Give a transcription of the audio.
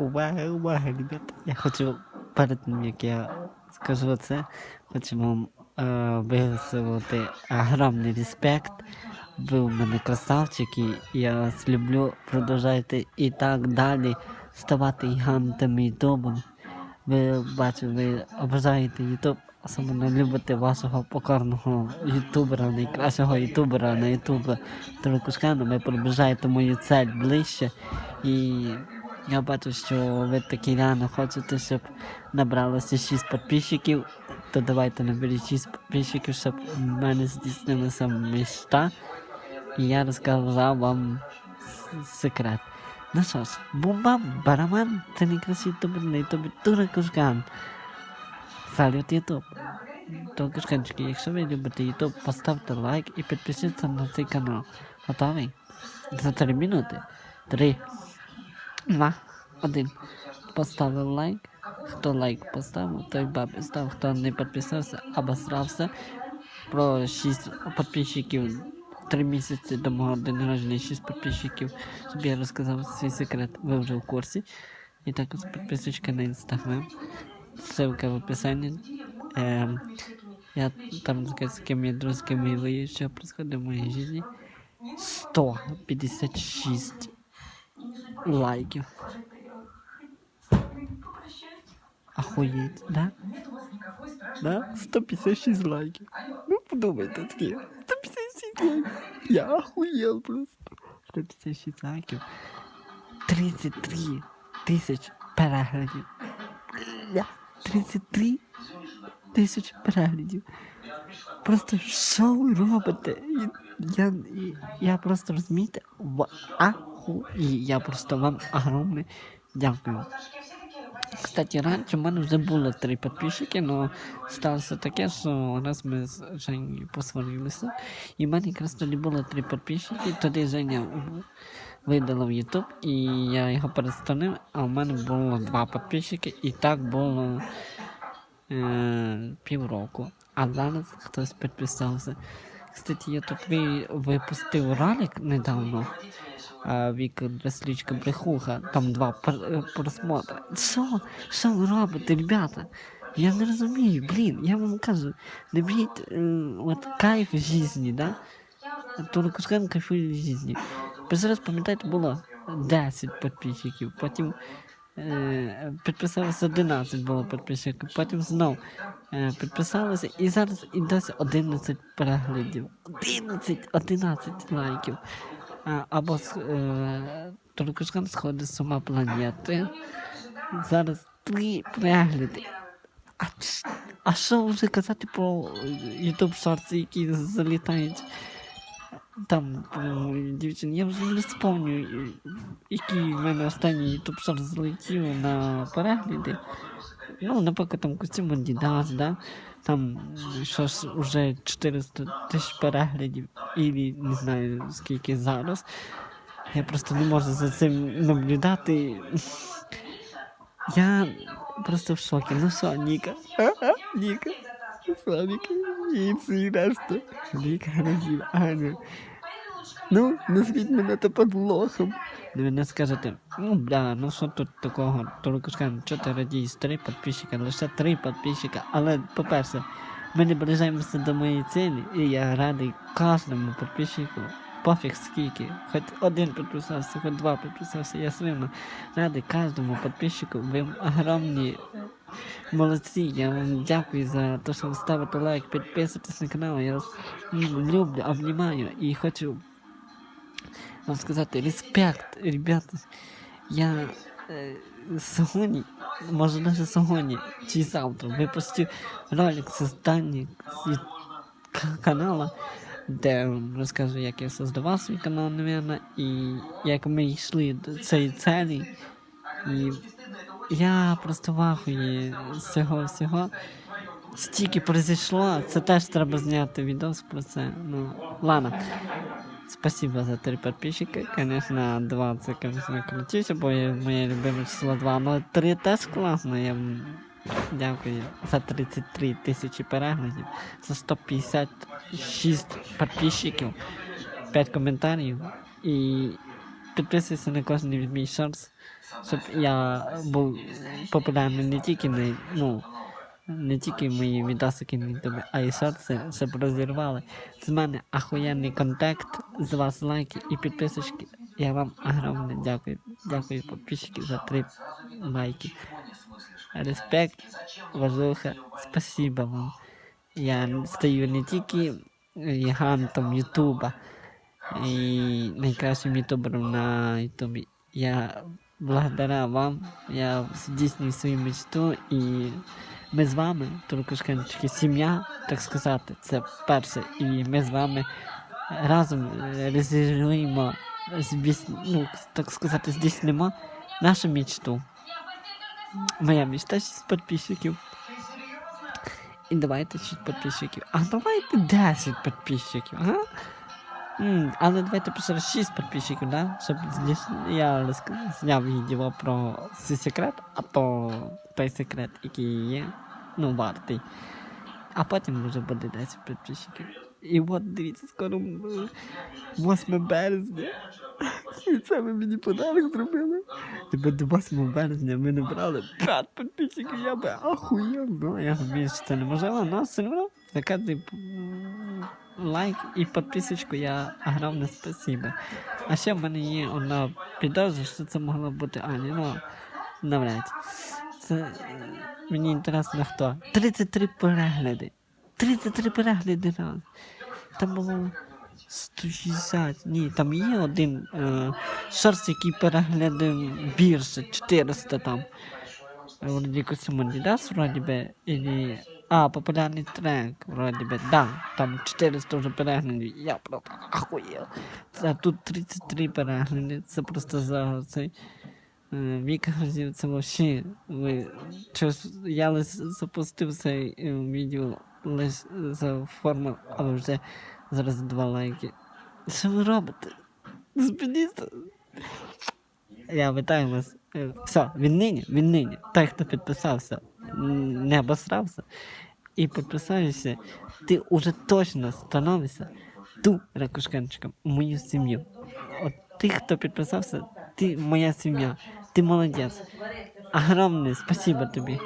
увага, увага, ребята. Я хочу перед тим, як я скажу це, хочу вам е, висловити огромний респект. Ви у мене красавчики, я вас люблю. Продовжайте і так далі ставати гігантами ютубом. Ви бачите, ви обожаєте ютуб, особливо любите вашого покорного ютубера, найкращого ютубера на ютуб Туркушкану. Ви приближаєте мою цель ближче. І я бачу, що ви такі реально хочете, щоб набралося 6 підписчиків. То давайте наберіть 6 підписчиків, щоб в мене здійснилася мечта. І я розказав вам секрет. Ну що ж, бумбам, барабан, це найкращий ютубер на ютубі Туркушкан. Салют Ютуб. Туркушканчики, якщо ви любите Ютуб, поставте лайк і підпишіться на цей канал. Готовий? За 3 минути. 3, 2, 1. Поставив лайк. Хто лайк поставив, той бабі став. Хто не підписався, обосрався. Про 6 підписчиків. 3 місяці до мого день народження 6 підписчиків, щоб я розказав свій секрет. Ви вже в курсі. І також підписочка на інстаграм. Ссылка в описании. Эм, я там сказать, с кем я друг, с кем я воюю, что происходит в моей жизни. 156 лайків. Охуеть, да? Да? 156 лайків. Ну, подумайте, такі. 156 лайків. Я охуел просто. 156 лайків. 33 тисяч переглядів. Бля, 33 тисячі переглядів. Просто що ви робите? Я, я просто розумієте, в аху. І я просто вам огромне дякую. Кстати, раніше в мене вже було три підписчики, але сталося таке, що раз ми з Женєю посварилися, і в мене якраз тоді було три підписчики, тоді Женя видалив YouTube, і я його перестанив, а в мене було два підписчики, і так було е, півроку. А зараз хтось підписався. Кстати, я тут ви, випустив ролик недавно. А, Віка Рослічка Брехуха, там два е, просмотри. Що? Що ви робите, ребята? Я не розумію, блін, я вам кажу, не беріть е, от кайф в житті, да? Туркушкан кайфує в житті. Перший раз, пам'ятаєте, було 10 підписчиків, потім е, підписалося 11 було підписчиків, потім знов е, підписалося і зараз і досі 11 переглядів. 11, 11 лайків. Або е, Туркушкан сходить з ума планети. Зараз три перегляди. А, а що вже казати про YouTube Shorts, які залітають там дівчин? Я вже не спомню, який в мене останній Shorts залетів на перегляди. Ну, наприклад, там костюм Adidas, да? Там що ж уже 400 тисяч переглядів, і не знаю скільки зараз. Я просто не можу за цим наблюдати. Я просто в шокі. Ну що, Ніка? Ніка? Що, Ніка? І решта. Ніка разів, Аня. Ну, назвіть мене тепер лохом. Ви не скажете, ну бля, ну що тут такого, Туркушкан, що ти радієш, три підписчика, лише три підписчика, але, по-перше, ми наближаємося до моєї цілі, і я радий кожному підписчику, пофіг скільки, хоч один підписався, хоч два підписався, я свинно радий кожному підписчику, ви огромні молодці, я вам дякую за те, що ви ставите лайк, підписуєтесь на канал, я вас люблю, обнімаю і хочу вам сказати респект, ребята. Я е, сьогодні, може навіть сьогодні чи завтра випустив ролик з к- каналу, де розкажу, як я создавав свій канал, напевно, і як ми йшли до цієї цілі. І я просто в ахуї з цього всього. Стільки произошло, це теж треба зняти відос про це. Ну, ладно. Спасибо за три подписчика. Конечно, два це, конечно, крутіше, бо моє любиме число 2, але 3 теж класно. Я дякую за 33 тисячі переглядів, за 156 підписчиків, 5 коментарів і підписуйся на кожен мій шорс, щоб я був популярний не тільки на, ну, не тільки мої відосики на ютубі, а й шорти, щоб розірвали. З мене ахуєнний контакт, з вас лайки і підписочки. Я вам огромне дякую. Дякую підписчики за три лайки. Респект, важуха, спасибо вам. Я стаю не тільки гігантом Ютуба і найкращим ютубером на Ютубі. Я благодаря вам, я здійснюю свою мечту і ми з вами, Туркушканчики, сім'я, так сказати, це перше. І ми з вами разом е, реалізуємо, ну, так сказати, здійснимо нашу мечту. Моя мечта 6 підписчиків. І давайте 6 підписчиків. А давайте 10 підписчиків, ага? М, але давайте пише 6 підписчиків, да? Щоб я зняв відео про цей секрет, а то той секрет, який є, ну, вартий. А потім вже буде 10 підписчиків. І от дивіться, скоро 8 березня. І це ви мені подарок зробили. Тебе до 8 березня ми набрали 5 підписчиків, я би ахуєв. Ну, я розумію, що це неможливо, але все одно за кожний лайк і підписочку я огромне спасибо. А ще в мене є одна підозра, що це могло бути Аня, ну, навряд. Це е, мені інтересно хто. 33 перегляди. 33 перегляди раз. Там було 160. Ні, там є один е, шорс, який переглядив більше, 400 там. Вроді Космодідас, вроді би, или... А, популярний трек, вроді би, да, там 400 вже переглядів, я просто ахуєв. А тут 33 перегляди, це просто за цей вік разів, це вообще, ви, я лише запустив цей е, відео лише за форму, але вже зараз два лайки. Що ви робите? Зупиніться. Я вітаю вас. Е, Все, віднині, віднині. Той, хто підписався, не обосрався і підписався, ти уже точно становишся ту ракушканчиком, мою сім'ю. От ти, хто підписався, ти моя сім'я. Ти молодець. Огромне спасибо тобі.